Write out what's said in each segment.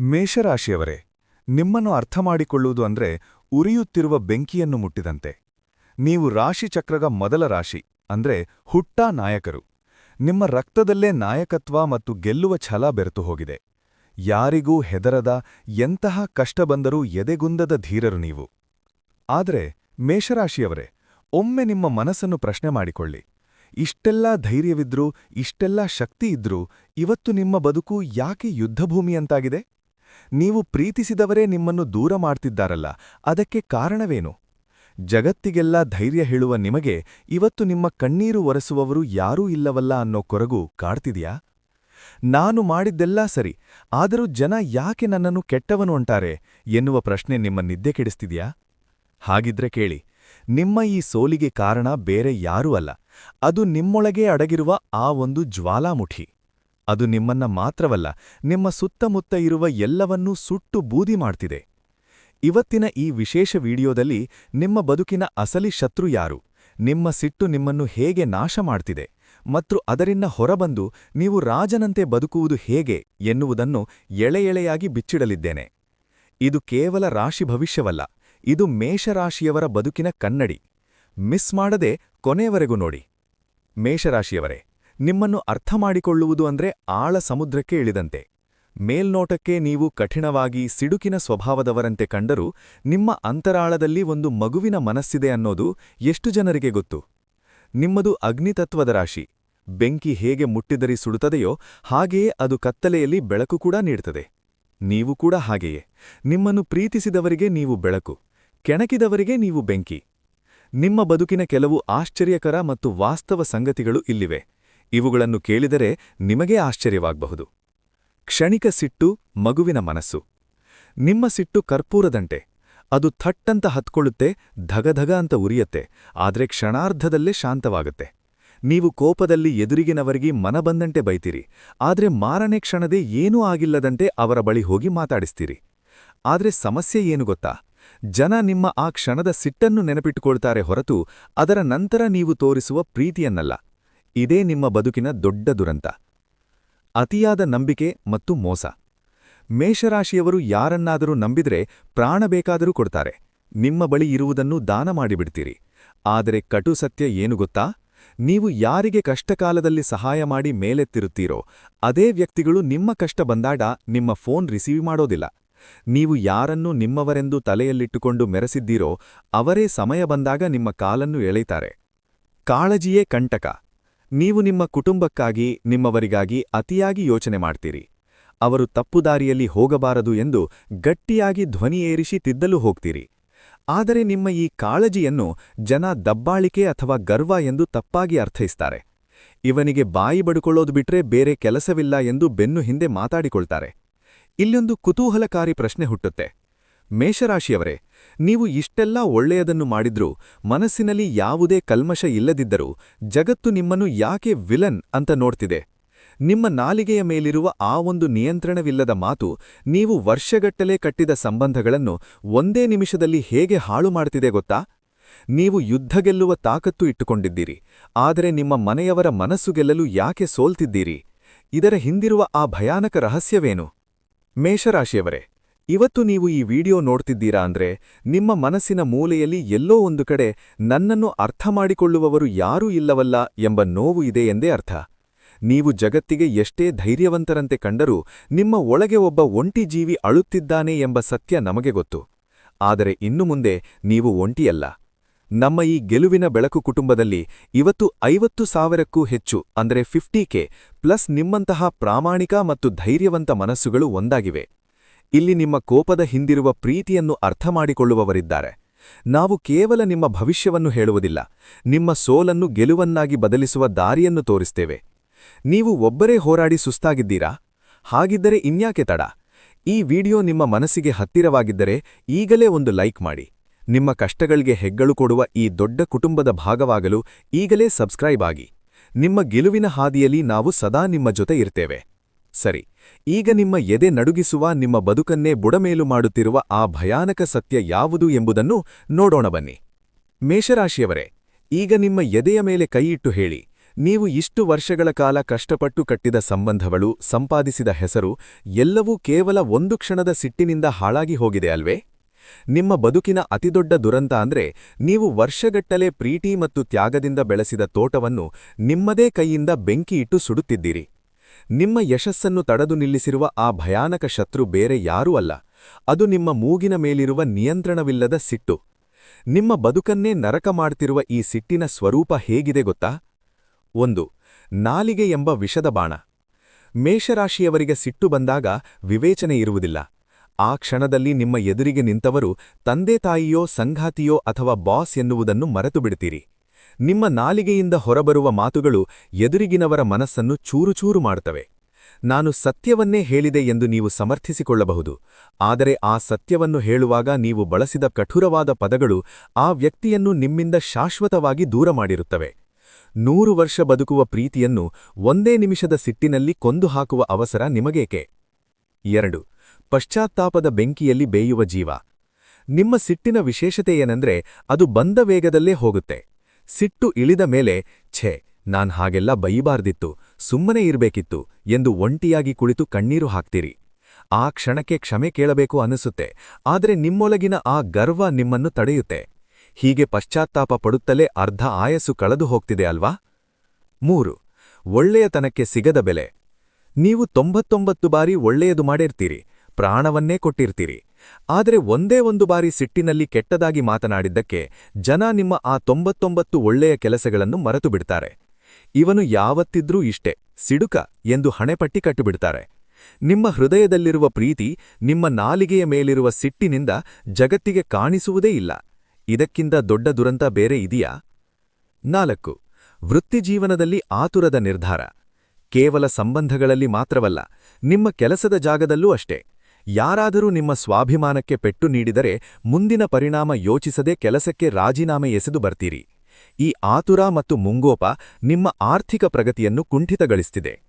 ಮೇಷರಾಶಿಯವರೇ, ನಿಮ್ಮನ್ನು ಅರ್ಥ ಮಾಡಿಕೊಳ್ಳುವುದು ಅಂದ್ರೆ ಉರಿಯುತ್ತಿರುವ ಬೆಂಕಿಯನ್ನು ಮುಟ್ಟಿದಂತೆ. ನೀವು ರಾಶಿಚಕ್ರದ ಮೊದಲ ರಾಶಿ, ಅಂದ್ರೆ ಹುಟ್ಟಾ ನಾಯಕರು. ನಿಮ್ಮ ರಕ್ತದಲ್ಲೇ ನಾಯಕತ್ವ ಮತ್ತು ಗೆಲ್ಲುವ ಛಲ ಬೆರೆತು ಹೋಗಿದೆ. ಯಾರಿಗೂ ಹೆದರದ, ಎಂತಹ ಕಷ್ಟ ಬಂದರೂ ಎದೆಗುಂದದ ಧೀರರು ನೀವು. ಆದರೆ, ಮೇಷರಾಶಿಯವರೇ, ಒಮ್ಮೆ ನಿಮ್ಮ ಮನಸ್ಸನ್ನು ಪ್ರಶ್ನೆ ಮಾಡಿಕೊಳ್ಳಿ. ಇಷ್ಟೆಲ್ಲ ಧೈರ್ಯವಿದ್ರೂ, ಇಷ್ಟೆಲ್ಲ ಶಕ್ತಿ ಇದ್ರೂ, ಇವತ್ತು ನಿಮ್ಮ ಬದುಕು ಯಾಕೆ ಯುದ್ಧಭೂಮಿಯಂತಾಗಿದೆ ನೀವು ಪ್ರೀತಿಸಿದವರೇ ನಿಮ್ಮನ್ನು ದೂರ ಮಾಡ್ತಿದ್ದಾರಲ್ಲ, ಅದಕ್ಕೆ ಕಾರಣವೇನು? ಜಗತ್ತಿಗೆಲ್ಲ ಧೈರ್ಯ ಹೇಳುವ ನಿಮಗೆ ಇವತ್ತು ನಿಮ್ಮ ಕಣ್ಣೀರು ಒರೆಸುವವರು ಯಾರೂ ಇಲ್ಲವಲ್ಲ ಅನ್ನೋ ಕೊರಗು ಕಾಡ್ತಿದೆಯಾ? ನಾನು ಮಾಡಿದ್ದೆಲ್ಲ ಸರಿ, ಆದರೂ ಜನ ಯಾಕೆ ನನ್ನನ್ನು ಕೆಟ್ಟವನು ಅಂತಾರೆ ಎನ್ನುವ ಪ್ರಶ್ನೆ ನಿಮ್ಮ ನಿದ್ದೆ ಕೆಡಿಸ್ತಿದೆಯಾ? ಹಾಗಿದ್ರೆ ಕೇಳಿ, ನಿಮ್ಮ ಈ ಸೋಲಿಗೆ ಕಾರಣ ಬೇರೆ ಯಾರೂ ಅಲ್ಲ, ಅದು ನಿಮ್ಮೊಳಗೇ ಅಡಗಿರುವ ಆ ಒಂದು ಜ್ವಾಲಾಮುಖಿ. ಅದು ನಿಮ್ಮನ್ನ ಮಾತ್ರವಲ್ಲ, ನಿಮ್ಮ ಸುತ್ತಮುತ್ತ ಇರುವ ಎಲ್ಲವನ್ನೂ ಸುಟ್ಟು ಬೂದಿ ಮಾಡ್ತಿದೆ. ಇವತ್ತಿನ ಈ ವಿಶೇಷ ವಿಡಿಯೋದಲ್ಲಿ ನಿಮ್ಮ ಬದುಕಿನ ಅಸಲಿ ಶತ್ರು ಯಾರು? ನಿಮ್ಮ ಸಿಟ್ಟು ನಿಮ್ಮನ್ನು ಹೇಗೆ ನಾಶ ಮಾಡ್ತಿದೆ? ಮತ್ತು ಅದರಿಂದ ಹೊರಬಂದು ನೀವು ರಾಜನಂತೆ ಬದುಕುವುದು ಹೇಗೆ ಎನ್ನುವುದನ್ನು ಎಳೆ ಎಳೆಯಾಗಿ ಬಿಚ್ಚಿಡಲಿದ್ದೇನೆ. ಇದು ಕೇವಲ ರಾಶಿ ಭವಿಷ್ಯವಲ್ಲ, ಇದು ಮೇಷರಾಶಿಯವರ ಬದುಕಿನ ಕನ್ನಡಿ. ಮಿಸ್ ಮಾಡದೆ ಕೊನೆಯವರೆಗೂ ನೋಡಿ. ಮೇಷರಾಶಿಯವರೇ ನಿಮ್ಮನ್ನು ಅರ್ಥ ಮಾಡಿಕೊಳ್ಳುವುದು ಅಂದ್ರೆ ಆಳ ಸಮುದ್ರಕ್ಕೆ ಇಳಿದಂತೆ. ಮೇಲ್ನೋಟಕ್ಕೆ ನೀವು ಕಠಿಣವಾಗಿ ಸಿಡುಕಿನ ಸ್ವಭಾವದವರಂತೆ ಕಂಡರೂ ನಿಮ್ಮ ಅಂತರಾಳದಲ್ಲಿ ಒಂದು ಮಗುವಿನ ಮನಸ್ಸಿದೆ ಅನ್ನೋದು ಎಷ್ಟು ಜನರಿಗೆ ಗೊತ್ತು? ನಿಮ್ಮದು ಅಗ್ನಿತತ್ವದ ರಾಶಿ. ಬೆಂಕಿ ಹೇಗೆ ಮುಟ್ಟಿದರಿ ಸುಡುತ್ತದೆಯೋ ಹಾಗೆಯೇ ಅದು ಕತ್ತಲೆಯಲ್ಲಿ ಬೆಳಕು ಕೂಡ ನೀಡುತ್ತದೆ ನೀವು ಕೂಡ ಹಾಗೆಯೇ. ನಿಮ್ಮನ್ನು ಪ್ರೀತಿಸಿದವರಿಗೆ ನೀವು ಬೆಳಕು. ಕೆಣಕಿದವರಿಗೆ ನೀವು ಬೆಂಕಿ. ನಿಮ್ಮ ಬದುಕಿನ ಕೆಲವು ಆಶ್ಚರ್ಯಕರ ಮತ್ತು ವಾಸ್ತವ ಸಂಗತಿಗಳು ಇಲ್ಲಿವೆ. ಇವುಗಳನ್ನು ಕೇಳಿದರೆ ನಿಮಗೇ ಆಶ್ಚರ್ಯವಾಗಬಹುದು. ಕ್ಷಣಿಕ ಸಿಟ್ಟು ಮಗುವಿನ ಮನಸ್ಸು. ನಿಮ್ಮ ಸಿಟ್ಟು ಕರ್ಪೂರದಂಟೆ ಅದು ಥಟ್ಟಂತ ಹತ್ಕೊಳ್ಳುತ್ತೆ, ಧಗಧಗ ಅಂತ ಉರಿಯತ್ತೆ, ಆದ್ರೆ ಕ್ಷಣಾರ್ಧದಲ್ಲೇ ಶಾಂತವಾಗುತ್ತೆ. ನೀವು ಕೋಪದಲ್ಲಿ ಎದುರಿಗಿನವರಿಗೆ ಮನಬಂದಂತೆ ಬೈತೀರಿ, ಆದ್ರೆ ಮಾರನೇ ಕ್ಷಣದೇ ಏನೂ ಆಗಿಲ್ಲದಂತೆ ಅವರ ಬಳಿ ಹೋಗಿ ಮಾತಾಡಿಸ್ತೀರಿ. ಆದರೆ ಸಮಸ್ಯೆ ಏನು ಗೊತ್ತಾ? ಜನ ನಿಮ್ಮ ಆ ಕ್ಷಣದ ಸಿಟ್ಟನ್ನು ನೆನಪಿಟ್ಟುಕೊಳ್ತಾರೆ ಹೊರತು ಅದರ ನಂತರ ನೀವು ತೋರಿಸುವ ಪ್ರೀತಿಯನ್ನಲ್ಲ. ಇದೇ ನಿಮ್ಮ ಬದುಕಿನ ದೊಡ್ಡ ದುರಂತ. ಅತಿಯಾದ ನಂಬಿಕೆ ಮತ್ತು ಮೋಸ. ಮೇಷರಾಶಿಯವರು ಯಾರನ್ನಾದರೂ ನಂಬಿದರೆ ಪ್ರಾಣ ಬೇಕಾದರೂ ಕೊಡ್ತಾರೆ. ನಿಮ್ಮ ಬಳಿ ಇರುವುದನ್ನು ದಾನ ಮಾಡಿಬಿಡ್ತೀರಿ. ಆದರೆ ಕಟು ಸತ್ಯ ಏನು ಗೊತ್ತಾ? ನೀವು ಯಾರಿಗೆ ಕಷ್ಟಕಾಲದಲ್ಲಿ ಸಹಾಯ ಮಾಡಿ ಮೇಲೆತ್ತಿರುತ್ತೀರೋ, ಅದೇ ವ್ಯಕ್ತಿಗಳು ನಿಮ್ಮ ಕಷ್ಟ ಬಂದಾಡ ನಿಮ್ಮ ಫೋನ್ ರಿಸೀವ್ ಮಾಡೋದಿಲ್ಲ. ನೀವು ಯಾರನ್ನು ನಿಮ್ಮವರೆಂದು ತಲೆಯಲ್ಲಿಟ್ಟುಕೊಂಡು ಮೆರೆಸಿದ್ದೀರೋ, ಅವರೇ ಸಮಯ ಬಂದಾಗ ನಿಮ್ಮ ಕಾಲನ್ನು ಎಳೆಯುತ್ತಾರೆ. ಕಾಳಜಿಯೇ ಕಂಟಕ. ನೀವು ನಿಮ್ಮ ಕುಟುಂಬಕ್ಕಾಗಿ, ನಿಮ್ಮವರಿಗಾಗಿ ಅತಿಯಾಗಿ ಯೋಚನೆ ಮಾಡ್ತೀರಿ. ಅವರು ತಪ್ಪುದಾರಿಯಲ್ಲಿ ಹೋಗಬಾರದು ಎಂದು ಗಟ್ಟಿಯಾಗಿ ಧ್ವನಿ ಏರಿಸಿ ತಿದ್ದಲು ಹೋಗ್ತೀರಿ. ಆದರೆ ನಿಮ್ಮ ಈ ಕಾಳಜಿಯನ್ನು ಜನ ದಬ್ಬಾಳಿಕೆ ಅಥವಾ ಗರ್ವ ಎಂದು ತಪ್ಪಾಗಿ ಅರ್ಥೈಸ್ತಾರೆ. ಇವನಿಗೆ ಬಾಯಿ ಬಡುಕೊಳ್ಳೋದು ಬಿಟ್ರೆ ಬೇರೆ ಕೆಲಸವಿಲ್ಲ ಎಂದು ಬೆನ್ನು ಹಿಂದೆ ಮಾತಾಡಿಕೊಳ್ತಾರೆ. ಇಲ್ಲೊಂದು ಕುತೂಹಲಕಾರಿ ಪ್ರಶ್ನೆ ಹುಟ್ಟುತ್ತೆ. ಮೇಷರಾಶಿಯವರೇ, ನೀವು ಇಷ್ಟೆಲ್ಲ ಒಳ್ಳೆಯದನ್ನು ಮಾಡಿದ್ರೂ, ಮನಸ್ಸಿನಲ್ಲಿ ಯಾವುದೇ ಕಲ್ಮಶ ಇಲ್ಲದಿದ್ದರೂ, ಜಗತ್ತು ನಿಮ್ಮನ್ನು ಯಾಕೆ ವಿಲನ್ ಅಂತ ನೋಡ್ತಿದೆ. ನಿಮ್ಮ ನಾಲಿಗೆಯ ಮೇಲಿರುವ ಆ ಒಂದು ನಿಯಂತ್ರಣವಿಲ್ಲದ ಮಾತು, ನೀವು ವರ್ಷಗಟ್ಟಲೆ ಕಟ್ಟಿದ ಸಂಬಂಧಗಳನ್ನು ಒಂದೇ ನಿಮಿಷದಲ್ಲಿ ಹೇಗೆ ಹಾಳು ಮಾಡ್ತಿದೆ ಗೊತ್ತಾ? ನೀವು ಯುದ್ಧ ಗೆಲ್ಲುವ ತಾಕತ್ತು ಇಟ್ಟುಕೊಂಡಿದ್ದೀರಿ, ಆದರೆ ನಿಮ್ಮ ಮನೆಯವರ ಮನಸ್ಸು ಗೆಲ್ಲಲು ಯಾಕೆ ಸೋಲ್ತಿದ್ದೀರಿ? ಇದರ ಹಿಂದಿರುವ ಆ ಭಯಾನಕ ರಹಸ್ಯವೇನು? ಮೇಷರಾಶಿಯವರೇ ಇವತ್ತು ನೀವು ಈ ವಿಡಿಯೋ ನೋಡ್ತಿದ್ದೀರಾ ಅಂದ್ರೆ ನಿಮ್ಮ ಮನಸ್ಸಿನ ಮೂಲೆಯಲ್ಲಿ ಎಲ್ಲೋ ಒಂದು ಕಡೆ ನನ್ನನ್ನು ಅರ್ಥ ಮಾಡಿಕೊಳ್ಳುವವರು ಯಾರೂ ಇಲ್ಲವಲ್ಲ ಎಂಬ ನೋವು ಇದೆ ಎಂದೇ ಅರ್ಥ. ನೀವು ಜಗತ್ತಿಗೆ ಎಷ್ಟೇ ಧೈರ್ಯವಂತರಂತೆ ಕಂಡರೂ ನಿಮ್ಮ ಒಳಗೆ ಒಬ್ಬ ಒಂಟಿ ಜೀವಿ ಅಳುತ್ತಿದ್ದಾನೆ ಎಂಬ ಸತ್ಯ ನಮಗೆ ಗೊತ್ತು. ಆದರೆ ಇನ್ನು ಮುಂದೆ ನೀವು ಒಂಟಿಯಲ್ಲ. ನಮ್ಮ ಈ ಗೆಲುವಿನ ಬೆಳಕು ಕುಟುಂಬದಲ್ಲಿ ಇವತ್ತು ಐವತ್ತು ಸಾವಿರಕ್ಕೂ ಹೆಚ್ಚು, ಅಂದರೆ ಫಿಫ್ಟಿ ಕೆ, ಪ್ಲಸ್ ನಿಮ್ಮಂತಹ ಪ್ರಾಮಾಣಿಕ ಮತ್ತು ಧೈರ್ಯವಂತ ಮನಸ್ಸುಗಳು ಒಂದಾಗಿವೆ. ಇಲ್ಲಿ ನಿಮ್ಮ ಕೋಪದ ಹಿಂದಿರುವ ಪ್ರೀತಿಯನ್ನು ಅರ್ಥ ಮಾಡಿಕೊಳ್ಳುವವರಿದ್ದಾರೆ ನಾವು ಕೇವಲ ನಿಮ್ಮ ಭವಿಷ್ಯವನ್ನು ಹೇಳುವುದಿಲ್ಲ, ನಿಮ್ಮ ಸೋಲನ್ನು ಗೆಲುವನ್ನಾಗಿ ಬದಲಿಸುವ ದಾರಿಯನ್ನು ತೋರಿಸ್ತೇವೆ. ನೀವು ಒಬ್ಬರೇ ಹೋರಾಡಿ ಸುಸ್ತಾಗಿದ್ದೀರಾ? ಹಾಗಿದ್ದರೆ ಇನ್ಯಾಕೆ ತಡ? ಈ ವಿಡಿಯೋ ನಿಮ್ಮ ಮನಸ್ಸಿಗೆ ಹತ್ತಿರವಾಗಿದ್ದರೆ ಈಗಲೇ ಒಂದು ಲೈಕ್ ಮಾಡಿ. ನಿಮ್ಮ ಕಷ್ಟಗಳಿಗೆ ಹೆಗ್ಗಳು ಕೊಡುವ ಈ ದೊಡ್ಡ ಕುಟುಂಬದ ಭಾಗವಾಗಲು ಈಗಲೇ ಸಬ್ಸ್ಕ್ರೈಬ್ ಆಗಿ. ನಿಮ್ಮ ಗೆಲುವಿನ ಹಾದಿಯಲ್ಲಿ ನಾವು ಸದಾ ನಿಮ್ಮ ಜೊತೆ ಇರ್ತೇವೆ. ಸರಿ, ಈಗ ನಿಮ್ಮ ಎದೆ ನಡುಗಿಸುವ ನಿಮ್ಮ ಬದುಕನ್ನೇ ಬುಡಮೇಲು ಮಾಡುತ್ತಿರುವ ಆ ಭಯಾನಕ ಸತ್ಯ ಯಾವುದು ಎಂಬುದನ್ನು ನೋಡೋಣ ಬನ್ನಿ. ಮೇಷರಾಶಿಯವರೇ, ಈಗ ನಿಮ್ಮ ಎದೆಯ ಮೇಲೆ ಕೈಯಿಟ್ಟು ಹೇಳಿ, ನೀವು ಇಷ್ಟು ವರ್ಷಗಳ ಕಾಲ ಕಷ್ಟಪಟ್ಟು ಕಟ್ಟಿದ ಸಂಬಂಧಗಳು, ಸಂಪಾದಿಸಿದ ಹೆಸರು, ಎಲ್ಲವೂ ಕೇವಲ ಒಂದು ಕ್ಷಣದ ಸಿಟ್ಟಿನಿಂದ ಹಾಳಾಗಿ ಹೋಗಿದೆ ಅಲ್ವೇ? ನಿಮ್ಮ ಬದುಕಿನ ಅತಿದೊಡ್ಡ ದುರಂತ ಅಂದ್ರೆ ನೀವು ವರ್ಷಗಟ್ಟಲೆ ಪ್ರೀತಿ ಮತ್ತು ತ್ಯಾಗದಿಂದ ಬೆಳೆಸಿದ ತೋಟವನ್ನು ನಿಮ್ಮದೇ ಕೈಯಿಂದ ಬೆಂಕಿಯಿಟ್ಟು ಸುಡುತ್ತಿದ್ದೀರಿ. ನಿಮ್ಮ ಯಶಸ್ಸನ್ನು ತಡೆದು ನಿಲ್ಲಿಸಿರುವ ಆ ಭಯಾನಕ ಶತ್ರು ಬೇರೆ ಯಾರೂ ಅಲ್ಲ. ಅದು ನಿಮ್ಮ ಮೂಗಿನ ಮೇಲಿರುವ ನಿಯಂತ್ರಣವಿಲ್ಲದ ಸಿಟ್ಟು. ನಿಮ್ಮ ಬದುಕನ್ನೇ ನರಕ ಮಾಡ್ತಿರುವ ಈ ಸಿಟ್ಟಿನ ಸ್ವರೂಪ ಹೇಗಿದೆ ಗೊತ್ತಾ? ಒಂದು, ನಾಲಿಗೆ ಎಂಬ ವಿಷದ ಬಾಣ. ಮೇಷರಾಶಿಯವರಿಗೆ ಸಿಟ್ಟು ಬಂದಾಗ ವಿವೇಚನೆ ಇರುವುದಿಲ್ಲ. ಆ ಕ್ಷಣದಲ್ಲಿ ನಿಮ್ಮ ಎದುರಿಗೆ ನಿಂತವರು ತಂದೆ ತಾಯಿಯೋ ಸಂಘಾತಿಯೋ ಅಥವಾ ಬಾಸ್ ಎನ್ನುವುದನ್ನು ಮರೆತು ಬಿಡ್ತೀರಿ ನಿಮ್ಮ ನಾಲಿಗೆಯಿಂದ ಹೊರಬರುವ ಮಾತುಗಳು ಎದುರಿಗಿನವರ ಮನಸ್ಸನ್ನು ಚೂರುಚೂರು ಮಾಡುತ್ತವೆ. ನಾನು ಸತ್ಯವನ್ನೇ ಹೇಳಿದೆ ಎಂದು ನೀವು ಸಮರ್ಥಿಸಿಕೊಳ್ಳಬಹುದು. ಆದರೆ ಆ ಸತ್ಯವನ್ನು ಹೇಳುವಾಗ ನೀವು ಬಳಸಿದ ಕಠುರವಾದ ಪದಗಳು ಆ ವ್ಯಕ್ತಿಯನ್ನು ನಿಮ್ಮಿಂದ ಶಾಶ್ವತವಾಗಿ ದೂರ ಮಾಡಿರುತ್ತವೆ. ನೂರು ವರ್ಷ ಬದುಕುವ ಪ್ರೀತಿಯನ್ನು ಒಂದೇ ನಿಮಿಷದ ಸಿಟ್ಟಿನಲ್ಲಿ ಕೊಂದು ಹಾಕುವ ಅವಸರ ನಿಮಗೇಕೆ? ಎರಡು. ಪಶ್ಚಾತ್ತಾಪದ ಬೆಂಕಿಯಲ್ಲಿ ಬೇಯುವ ಜೀವ. ನಿಮ್ಮ ಸಿಟ್ಟಿನ ವಿಶೇಷತೆ ಏನಂದ್ರೆ ಅದು ಬಂದ ವೇಗದಲ್ಲೇ ಹೋಗುತ್ತೆ. ಸಿಟ್ಟು ಇಳಿದ ಮೇಲೆ, ಛೇ, ನಾನ್ ಹಾಗೆಲ್ಲ ಬೈಬಾರ್ದಿತ್ತು, ಸುಮ್ಮನೆ ಇರಬೇಕಿತ್ತು ಎಂದು ಒಂಟಿಯಾಗಿ ಕುಳಿತು ಕಣ್ಣೀರು ಹಾಕ್ತೀರಿ. ಆ ಕ್ಷಣಕ್ಕೆ ಕ್ಷಮೆ ಕೇಳಬೇಕು ಅನಿಸುತ್ತೆ ಆದರೆ ನಿಮ್ಮೊಳಗಿನ ಆ ಗರ್ವ ನಿಮ್ಮನ್ನು ತಡೆಯುತ್ತೆ. ಹೀಗೆ ಪಶ್ಚಾತ್ತಾಪ ಪಡುತ್ತಲೇ ಅರ್ಧ ಆಯಸ್ಸು ಕಳೆದು ಹೋಗ್ತಿದೆ ಅಲ್ವಾ? ಮೂರು, ಒಳ್ಳೆಯತನಕ್ಕೆ ಸಿಗದ ಬೆಲೆ. ನೀವು ತೊಂಬತ್ತೊಂಬತ್ತು ಬಾರಿ ಒಳ್ಳೆಯದು ಮಾಡಿರ್ತೀರಿ ಪ್ರಾಣವನ್ನೇ ಕೊಟ್ಟಿರ್ತೀರಿ. ಆದರೆ ಒಂದೇ ಒಂದು ಬಾರಿ ಸಿಟ್ಟಿನಲ್ಲಿ ಕೆಟ್ಟದಾಗಿ ಮಾತನಾಡಿದ್ದಕ್ಕೆ ಜನ ನಿಮ್ಮ ಆ ತೊಂಬತ್ತೊಂಬತ್ತು ಒಳ್ಳೆಯ ಕೆಲಸಗಳನ್ನು ಮರೆತು ಬಿಡ್ತಾರೆ ಇವನು ಯಾವತ್ತಿದ್ರೂ ಇಷ್ಟೆ, ಸಿಡುಕ ಎಂದು ಹಣೆಪಟ್ಟಿ ಕಟ್ಟುಬಿಡ್ತಾರೆ. ನಿಮ್ಮ ಹೃದಯದಲ್ಲಿರುವ ಪ್ರೀತಿ ನಿಮ್ಮ ನಾಲಿಗೆಯ ಮೇಲಿರುವ ಸಿಟ್ಟಿನಿಂದ ಜಗತ್ತಿಗೆ ಕಾಣಿಸುವುದೇ ಇಲ್ಲ. ಇದಕ್ಕಿಂತ ದೊಡ್ಡ ದುರಂತ ಬೇರೆ ಇದೆಯಾ? ನಾಲ್ಕು ವೃತ್ತಿಜೀವನದಲ್ಲಿ ಆತುರದ ನಿರ್ಧಾರ. ಕೇವಲ ಸಂಬಂಧಗಳಲ್ಲಿ ಮಾತ್ರವಲ್ಲ, ನಿಮ್ಮ ಕೆಲಸದ ಜಾಗದಲ್ಲೂ ಅಷ್ಟೇ. ಯಾರಾದರೂ ನಿಮ್ಮ ಸ್ವಾಭಿಮಾನಕ್ಕೆ ಪೆಟ್ಟು ನೀಡಿದರೆ ಮುಂದಿನ ಪರಿಣಾಮ ಯೋಚಿಸದೆ ಕೆಲಸಕ್ಕೆ ರಾಜೀನಾಮೆ ಎಸೆದು ಬರ್ತೀರಿ. ಈ ಆತುರ ಮತ್ತು ಮುಂಗೋಪ ನಿಮ್ಮ ಆರ್ಥಿಕ ಪ್ರಗತಿಯನ್ನು ಕುಂಠಿತಗೊಳಿಸ್ತಿದೆ.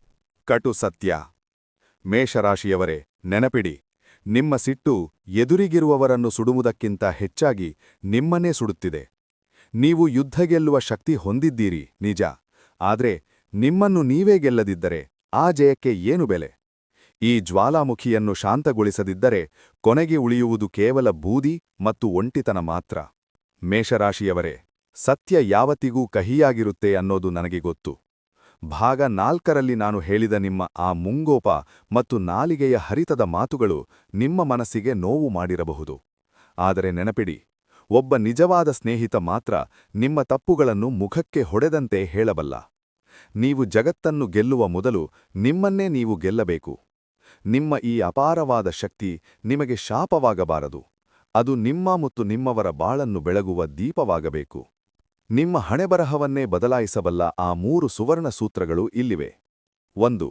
ಕಟು ಸತ್ಯ. ಮೇಷರಾಶಿಯವರೇ, ನೆನಪಿಡಿ. ನಿಮ್ಮ ಸಿಟ್ಟು ಎದುರಿಗಿರುವವರನ್ನು ಸುಡುವುದಕ್ಕಿಂತ ಹೆಚ್ಚಾಗಿ ನಿಮ್ಮನ್ನೇ ಸುಡುತ್ತಿದೆ. ನೀವು ಯುದ್ಧ ಗೆಲ್ಲುವ ಶಕ್ತಿ ಹೊಂದಿದ್ದೀರಿ, ನಿಜ. ಆದರೆ ನಿಮ್ಮನ್ನು ನೀವೇ ಗೆಲ್ಲದಿದ್ದರೆ ಆ ಜಯಕ್ಕೆ ಏನು ಬೆಲೆ? ಈ ಜ್ವಾಲಾಮುಖಿಯನ್ನು ಶಾಂತಗೊಳಿಸದಿದ್ದರೆ ಕೊನೆಗೆ ಉಳಿಯುವುದು ಕೇವಲ ಬೂದಿ ಮತ್ತು ಒಂಟಿತನ ಮಾತ್ರ. ಮೇಷರಾಶಿಯವರೇ, ಸತ್ಯ ಯಾವತ್ತಿಗೂ ಕಹಿಯಾಗಿರುತ್ತೆ ಅನ್ನೋದು ನನಗೆ ಗೊತ್ತು. ಭಾಗ ನಾಲ್ಕರಲ್ಲಿ ನಾನು ಹೇಳಿದ ನಿಮ್ಮ ಆ ಮುಂಗೋಪ ಮತ್ತು ನಾಲಿಗೆಯ ಹರಿತದ ಮಾತುಗಳು ನಿಮ್ಮ ಮನಸ್ಸಿಗೆ ನೋವು ಮಾಡಿರಬಹುದು. ಆದರೆ ನೆನಪಿಡಿ, ಒಬ್ಬ ನಿಜವಾದ ಸ್ನೇಹಿತ ಮಾತ್ರ ನಿಮ್ಮ ತಪ್ಪುಗಳನ್ನು ಮುಖಕ್ಕೆ ಹೊಡೆದಂತೆ ಹೇಳಬಲ್ಲ. ನೀವು ಜಗತ್ತನ್ನು ಗೆಲ್ಲುವ ಮೊದಲು ನಿಮ್ಮನ್ನೇ ನೀವು ಗೆಲ್ಲಬೇಕು. ನಿಮ್ಮ ಈ ಅಪಾರವಾದ ಶಕ್ತಿ ನಿಮಗೆ ಶಾಪವಾಗಬಾರದು. ಅದು ನಿಮ್ಮ ಮತ್ತು ನಿಮ್ಮವರ ಬಾಳನ್ನು ಬೆಳಗುವ ದೀಪವಾಗಬೇಕು. ನಿಮ್ಮ ಹಣೆಬರಹವನ್ನೇ ಬದಲಾಯಿಸಬಲ್ಲ ಆ ಮೂರು ಸುವರ್ಣ ಸೂತ್ರಗಳು ಇಲ್ಲಿವೆ. ಒಂದು,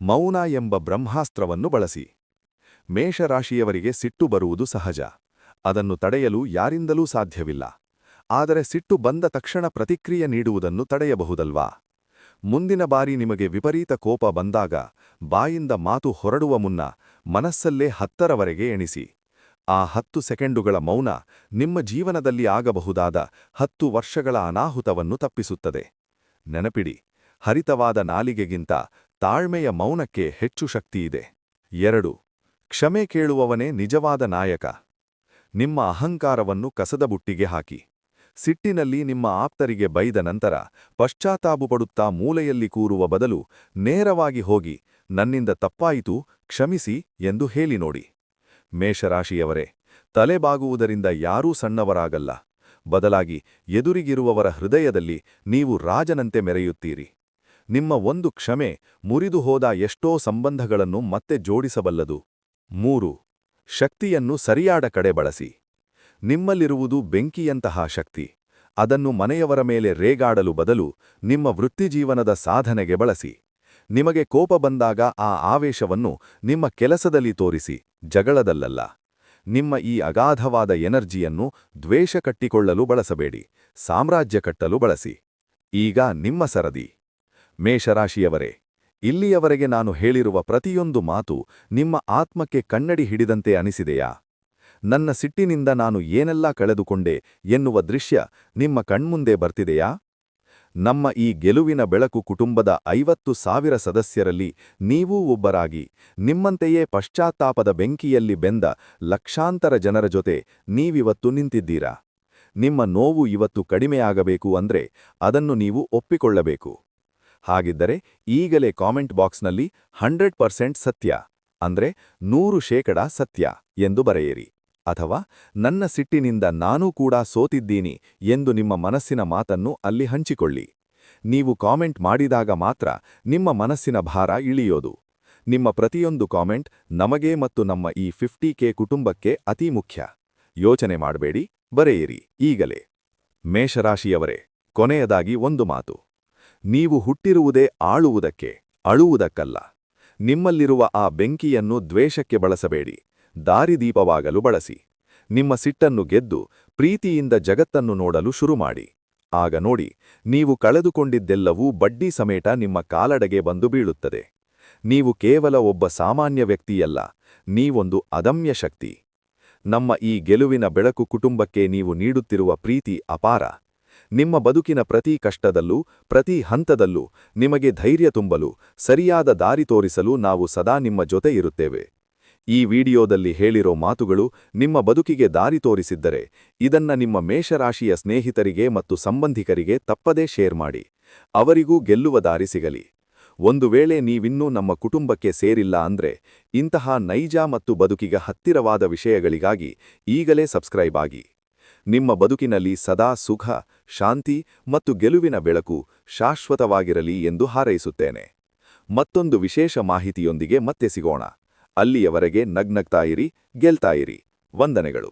ಮೌನ ಎಂಬ ಬ್ರಹ್ಮಾಸ್ತ್ರವನ್ನು ಬಳಸಿ. ಮೇಷರಾಶಿಯವರಿಗೆ ಸಿಟ್ಟು ಬರುವುದು ಸಹಜ. ಅದನ್ನು ತಡೆಯಲು ಯಾರಿಂದಲೂ ಸಾಧ್ಯವಿಲ್ಲ. ಆದರೆ ಸಿಟ್ಟು ಬಂದ ತಕ್ಷಣ ಪ್ರತಿಕ್ರಿಯೆ ನೀಡುವುದನ್ನು ತಡೆಯಬಹುದಲ್ವಾ? ಮುಂದಿನ ಬಾರಿ ನಿಮಗೆ ವಿಪರೀತ ಕೋಪ ಬಂದಾಗ ಬಾಯಿಂದ ಮಾತು ಹೊರಡುವ ಮುನ್ನ ಮನಸ್ಸಲ್ಲೇ ಹತ್ತರವರೆಗೆ ಎಣಿಸಿ. ಆ ಹತ್ತು ಸೆಕೆಂಡುಗಳ ಮೌನ ನಿಮ್ಮ ಜೀವನದಲ್ಲಿ ಆಗಬಹುದಾದ ಹತ್ತು ವರ್ಷಗಳ ಅನಾಹುತವನ್ನು ತಪ್ಪಿಸುತ್ತದೆ. ನೆನಪಿಡಿ, ಹರಿತವಾದ ನಾಲಿಗೆಗಿಂತ ತಾಳ್ಮೆಯ ಮೌನಕ್ಕೆ ಹೆಚ್ಚು ಶಕ್ತಿಯಿದೆ ಎರಡು, ಕ್ಷಮೆ ಕೇಳುವವನೇ ನಿಜವಾದ ನಾಯಕ. ನಿಮ್ಮ ಅಹಂಕಾರವನ್ನು ಕಸದ ಬುಟ್ಟಿಗೆ ಹಾಕಿ. ಸಿಟ್ಟಿನಲ್ಲಿ ನಿಮ್ಮ ಆಪ್ತರಿಗೆ ಬೈದ ನಂತರ ಪಶ್ಚಾತ್ತಾಪುಪಡುತ್ತಾ ಮೂಲೆಯಲ್ಲಿ ಕೂರುವ ಬದಲು ನೇರವಾಗಿ ಹೋಗಿ ನನ್ನಿಂದ ತಪ್ಪಾಯಿತು, ಕ್ಷಮಿಸಿ ಎಂದು ಹೇಳಿ ನೋಡಿ. ಮೇಷರಾಶಿಯವರೇ, ತಲೆಬಾಗುವುದರಿಂದ ಯಾರೂ ಸಣ್ಣವರಾಗಲ್ಲ. ಬದಲಾಗಿ ಎದುರಿಗಿರುವವರ ಹೃದಯದಲ್ಲಿ ನೀವು ರಾಜನಂತೆ ಮೆರೆಯುತ್ತೀರಿ. ನಿಮ್ಮ ಒಂದು ಕ್ಷಮೆ ಮುರಿದು ಹೋದ ಎಷ್ಟೋ ಸಂಬಂಧಗಳನ್ನು ಮತ್ತೆ ಜೋಡಿಸಬಲ್ಲದು. ಮೂರು, ಶಕ್ತಿಯನ್ನು ಸರಿಯಾದ ಕಡೆ ಬಳಸಿ. ನಿಮ್ಮಲ್ಲಿರುವುದು ಬೆಂಕಿಯಂತಹ ಶಕ್ತಿ. ಅದನ್ನು ಮನೆಯವರ ಮೇಲೆ ರೇಗಾಡಲು ಬದಲು ನಿಮ್ಮ ವೃತ್ತಿಜೀವನದ ಸಾಧನೆಗೆ ಬಳಸಿ. ನಿಮಗೆ ಕೋಪ ಬಂದಾಗ ಆ ಆವೇಶವನ್ನು ನಿಮ್ಮ ಕೆಲಸದಲ್ಲಿ ತೋರಿಸಿ, ಜಗಳದಲ್ಲಲ್ಲ. ನಿಮ್ಮ ಈ ಅಗಾಧವಾದ ಎನರ್ಜಿಯನ್ನು ದ್ವೇಷ ಕಟ್ಟಿಕೊಳ್ಳಲು ಬಳಸಬೇಡಿ, ಸಾಮ್ರಾಜ್ಯ ಕಟ್ಟಲು ಬಳಸಿ. ಈಗ ನಿಮ್ಮ ಸರದಿ. ಮೇಷರಾಶಿಯವರೇ, ಇಲ್ಲಿಯವರೆಗೆ ನಾನು ಹೇಳಿರುವ ಪ್ರತಿಯೊಂದು ಮಾತು ನಿಮ್ಮ ಆತ್ಮಕ್ಕೆ ಕನ್ನಡಿ ಹಿಡಿದಂತೆ ಅನಿಸಿದೆಯಾ? ನನ್ನ ಸಿಟ್ಟಿನಿಂದ ನಾನು ಏನೆಲ್ಲಾ ಕಳೆದುಕೊಂಡೆ ಎನ್ನುವ ದೃಶ್ಯ ನಿಮ್ಮ ಕಣ್ಮುಂದೆ ಬರ್ತಿದೆಯಾ? ನಮ್ಮ ಈ ಗೆಲುವಿನ ಬೆಳಕು ಕುಟುಂಬದ ಐವತ್ತು ಸಾವಿರ ಸದಸ್ಯರಲ್ಲಿ ನೀವೂ ಒಬ್ಬರಾಗಿ, ನಿಮ್ಮಂತೆಯೇ ಪಶ್ಚಾತ್ತಾಪದ ಬೆಂಕಿಯಲ್ಲಿ ಬೆಂದ ಲಕ್ಷಾಂತರ ಜನರ ಜೊತೆ ನೀವಿವತ್ತು ನಿಂತಿದ್ದೀರಾ? ನಿಮ್ಮ ನೋವು ಇವತ್ತು ಕಡಿಮೆಯಾಗಬೇಕು ಅಂದ್ರೆ ಅದನ್ನು ನೀವು ಒಪ್ಪಿಕೊಳ್ಳಬೇಕು. ಹಾಗಿದ್ದರೆ ಈಗಲೇ ಕಾಮೆಂಟ್ ಬಾಕ್ಸ್ನಲ್ಲಿ ಹಂಡ್ರೆಡ್ ಪರ್ಸೆಂಟ್ ಸತ್ಯ ಅಂದ್ರೆ ನೂರು ಶೇಕಡ ಸತ್ಯ ಎಂದು ಬರೆಯಿರಿ. ಅಥವಾ ನನ್ನ ಸಿಟ್ಟಿನಿಂದ ನಾನೂ ಕೂಡ ಸೋತಿದ್ದೀನಿ ಎಂದು ನಿಮ್ಮ ಮನಸ್ಸಿನ ಮಾತನ್ನು ಅಲ್ಲಿ ಹಂಚಿಕೊಳ್ಳಿ. ನೀವು ಕಾಮೆಂಟ್ ಮಾಡಿದಾಗ ಮಾತ್ರ ನಿಮ್ಮ ಮನಸ್ಸಿನ ಭಾರ ಇಳಿಯೋದು. ನಿಮ್ಮ ಪ್ರತಿಯೊಂದು ಕಾಮೆಂಟ್ ನಮಗೆ ಮತ್ತು ನಮ್ಮ ಈ ಫಿಫ್ಟಿ ಕೆ ಕುಟುಂಬಕ್ಕೆ ಅತಿ ಮುಖ್ಯ. ಯೋಚನೆ ಮಾಡಬೇಡಿ, ಬರೆಯಿರಿ, ಈಗಲೇ. ಮೇಷರಾಶಿಯವರೇ, ಕೊನೆಯದಾಗಿ ಒಂದು ಮಾತು. ನೀವು ಹುಟ್ಟಿರುವುದೇ ಆಳುವುದಕ್ಕೆ, ಅಳುವುದಕ್ಕಲ್ಲ. ನಿಮ್ಮಲ್ಲಿರುವ ಆ ಬೆಂಕಿಯನ್ನು ದ್ವೇಷಕ್ಕೆ ಬಳಸಬೇಡಿ. ದಾರಿದೀಪವಾಗಲು ಬಳಸಿ. ನಿಮ್ಮ ಸಿಟ್ಟನ್ನು ಗೆದ್ದು ಪ್ರೀತಿಯಿಂದ ಜಗತ್ತನ್ನು ನೋಡಲು ಶುರುಮಾಡಿ. ಆಗ ನೋಡಿ, ನೀವು ಕಳೆದುಕೊಂಡಿದ್ದೆಲ್ಲವೂ ಬಡ್ಡಿ ಸಮೇತ ನಿಮ್ಮ ಕಾಲಡೆಗೆ ಬಂದು ಬೀಳುತ್ತದೆ. ನೀವು ಕೇವಲ ಒಬ್ಬ ಸಾಮಾನ್ಯ ವ್ಯಕ್ತಿಯಲ್ಲ, ನೀವೊಂದು ಅದಮ್ಯ ಶಕ್ತಿ. ನಮ್ಮ ಈ ಗೆಲುವಿನ ಬೆಳಕು ಕುಟುಂಬಕ್ಕೆ ನೀವು ನೀಡುತ್ತಿರುವ ಪ್ರೀತಿ ಅಪಾರ. ನಿಮ್ಮ ಬದುಕಿನ ಪ್ರತಿ ಕಷ್ಟದಲ್ಲೂ, ಪ್ರತಿ ಹಂತದಲ್ಲೂ ನಿಮಗೆ ಧೈರ್ಯ ತುಂಬಲು, ಸರಿಯಾದ ದಾರಿ ತೋರಿಸಲು ನಾವು ಸದಾ ನಿಮ್ಮ ಜೊತೆ ಇರುತ್ತೇವೆ. ಈ ವಿಡಿಯೋದಲ್ಲಿ ಹೇಳಿರೋ ಮಾತುಗಳು ನಿಮ್ಮ ಬದುಕಿಗೆ ದಾರಿ ತೋರಿಸಿದ್ದರೆ ಇದನ್ನ ನಿಮ್ಮ ಮೇಷರಾಶಿಯ ಸ್ನೇಹಿತರಿಗೆ ಮತ್ತು ಸಂಬಂಧಿಕರಿಗೆ ತಪ್ಪದೇ ಶೇರ್ ಮಾಡಿ. ಅವರಿಗೂ ಗೆಲ್ಲುವ ದಾರಿ ಸಿಗಲಿ. ಒಂದು ವೇಳೆ ನೀವಿನ್ನೂ ನಮ್ಮ ಕುಟುಂಬಕ್ಕೆ ಸೇರಿಲ್ಲ ಅಂದ್ರೆ ಇಂತಹ ನೈಜ ಮತ್ತು ಬದುಕಿಗೆ ಹತ್ತಿರವಾದ ವಿಷಯಗಳಿಗಾಗಿ ಈಗಲೇ ಸಬ್ಸ್ಕ್ರೈಬ್ ಆಗಿ. ನಿಮ್ಮ ಬದುಕಿನಲ್ಲಿ ಸದಾ ಸುಖ, ಶಾಂತಿ ಮತ್ತು ಗೆಲುವಿನ ಬೆಳಕು ಶಾಶ್ವತವಾಗಿರಲಿ ಎಂದು ಹಾರೈಸುತ್ತೇನೆ. ಮತ್ತೊಂದು ವಿಶೇಷ ಮಾಹಿತಿಯೊಂದಿಗೆ ಮತ್ತೆ ಸಿಗೋಣ. ಅಲ್ಲಿಯವರೆಗೆ ನಗ್ನಗ್ತಾಯಿರಿ ಗೆಲ್ತಾಯಿರಿ ವಂದನೆಗಳು.